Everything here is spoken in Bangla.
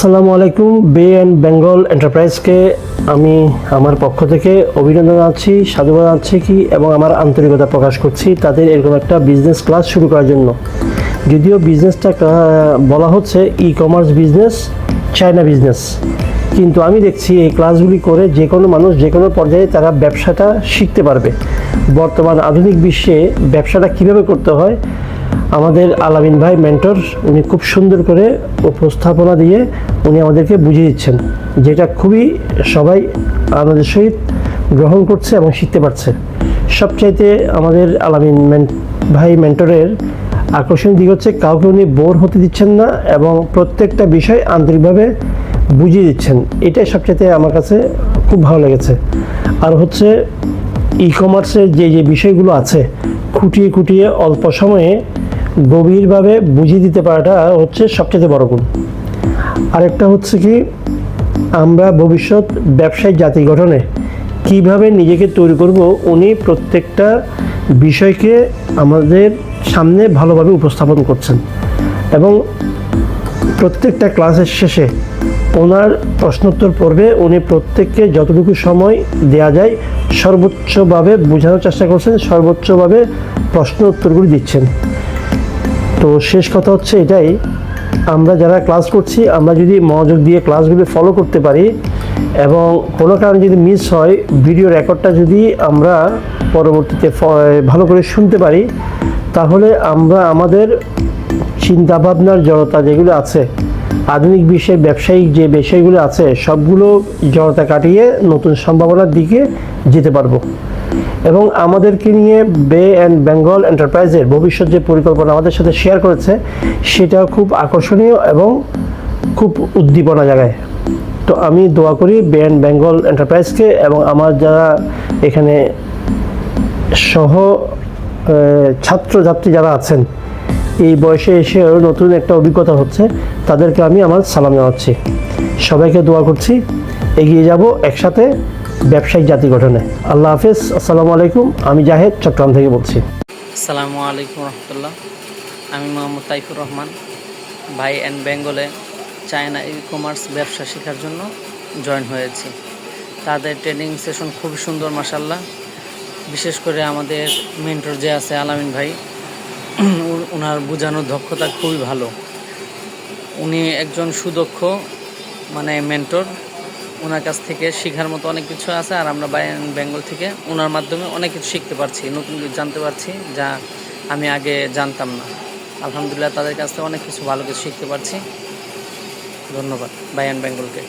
আসসালামু আলাইকুম বে অ্যান্ড বেঙ্গল এন্টারপ্রাইজকে আমি আমার পক্ষ থেকে অভিনন্দন জানাচ্ছি, সাধুবাদ জানাচ্ছি কি এবং আমার আন্তরিকতা প্রকাশ করছি তাদের এরকম একটা বিজনেস ক্লাস শুরু করার জন্য। যদিও বিজনেসটা বলা হচ্ছে e commerce business China business কিন্তু আমি দেখছি এই ক্লাসগুলি করে যে কোনো মানুষ, যে কোনো পর্যায়ে তারা ব্যবসাটা শিখতে পারবে। বর্তমান আধুনিক বিশ্বে ব্যবসাটা কীভাবে করতে হয় আমাদের আলামিন ভাই মেন্টর উনি খুব সুন্দর করে উপস্থাপনা দিয়ে উনি আমাদেরকে বুঝিয়ে দিচ্ছেন, যেটা খুবই সবাই আমাদের সহিত গ্রহণ করছে এবং শিখতে পারছে। সবচাইতে আমাদের আলামিন মেন- ভাই মেন্টরের আকর্ষণীয় দিক হচ্ছে, কাউকে উনি বোর হতে দিচ্ছেন না এবং প্রত্যেকটা বিষয় আন্তরিকভাবে বুঝিয়ে দিচ্ছেন। এটাই সবচাইতে আমার কাছে খুব ভালো লেগেছে। আর হচ্ছে ই কমার্সের যে যে বিষয়গুলো আছে খুঁটিয়ে খুঁটিয়ে অল্প সময়ে গভীরভাবে বুঝিয়ে দিতে পারাটা হচ্ছে সবচেয়ে বড় গুণ। আরেকটা হচ্ছে কি, আমরা ভবিষ্যৎ ব্যবসায়িক জাতি গঠনে কীভাবে নিজেকে তৈরি করব, উনি প্রত্যেকটা বিষয়কে আমাদের সামনে ভালোভাবে উপস্থাপন করছেন। এবং প্রত্যেকটা ক্লাসের শেষে ওনার প্রশ্নোত্তর পর্বে উনি প্রত্যেককে যতটুকু সময় দেয়া যায়, সর্বোচ্চভাবে বোঝানোর চেষ্টা করছেন, সর্বোচ্চভাবে প্রশ্ন উত্তরগুলি দিচ্ছেন। তো শেষ কথা হচ্ছে এটাই, আমরা যারা ক্লাস করছি, আমরা যদি মনোযোগ দিয়ে ক্লাসগুলি ফলো করতে পারি এবং কোনো কারণে যদি মিস হয় ভিডিও রেকর্ডটা যদি আমরা পরবর্তীতে ভালো করে শুনতে পারি, তাহলে আমরা আমাদের চিন্তাভাবনার জড়তা যেগুলো আছে আধুনিক বিশ্বের ব্যবসায়িক যে বিষয়গুলো আছে, সবগুলো জড়তা কাটিয়ে নতুন সম্ভাবনার দিকে যেতে পারব। এবং আমাদেরকে নিয়ে বে অ্যান্ড বেঙ্গল এন্টারপ্রাইজের ভবিষ্যৎ যে পরিকল্পনা আমাদের সাথে শেয়ার করেছে সেটা খুব আকর্ষণীয় এবং খুব উদ্দীপনা জায়গায় তো আমি দোয়া করি বে অ্যান্ড বেঙ্গল এন্টারপ্রাইজকে এবং আমার যারা এখানে সহ ছাত্রছাত্রী যারা আছেন এই বয়সে এসেও নতুন একটা অভিজ্ঞতা হচ্ছে, তাদেরকে আমি আমার সালাম জানাচ্ছি। সবাইকে দোয়া করছি, এগিয়ে যাব একসাথে ব্যবসায়িক জাতি গঠনে। আল্লাহ হাফিজ, আসসালামু আলাইকুম। আমি জাহেদ, চট্টগ্রাম থেকে বলছি। আসসালামু আলাইকুম রহমতুল্লাহ। আমি মোহাম্মদ তাইফুর রহমান, ভাই অ্যান্ড বেঙ্গলে চায়না ই কমার্স ব্যবসা শেখার জন্য জয়েন হয়েছি। তাদের ট্রেনিং সেশন খুব সুন্দর মাসাল্লাহ বিশেষ করে আমাদের মেন্টর যে আছে আলামিন ভাই ওনার বোঝানোর দক্ষতা খুবই ভালো। উনি একজন সুদক্ষ মানে মেন্টর ওনার কাছ থেকে শেখার মতো অনেক কিছু আছে, আর আমরা বেঙ্গল থেকে ওনার মাধ্যমে অনেক কিছু শিখতে পারছি, নতুন কিছু জানতে পারছি, যা আমি আগে জানতাম না। আলহামদুলিল্লাহ তাদের কাছ থেকে অনেক কিছু ভালো কিছু শিখতে পারছি। ধন্যবাদ বাই অ্যান্ড বেঙ্গলকে।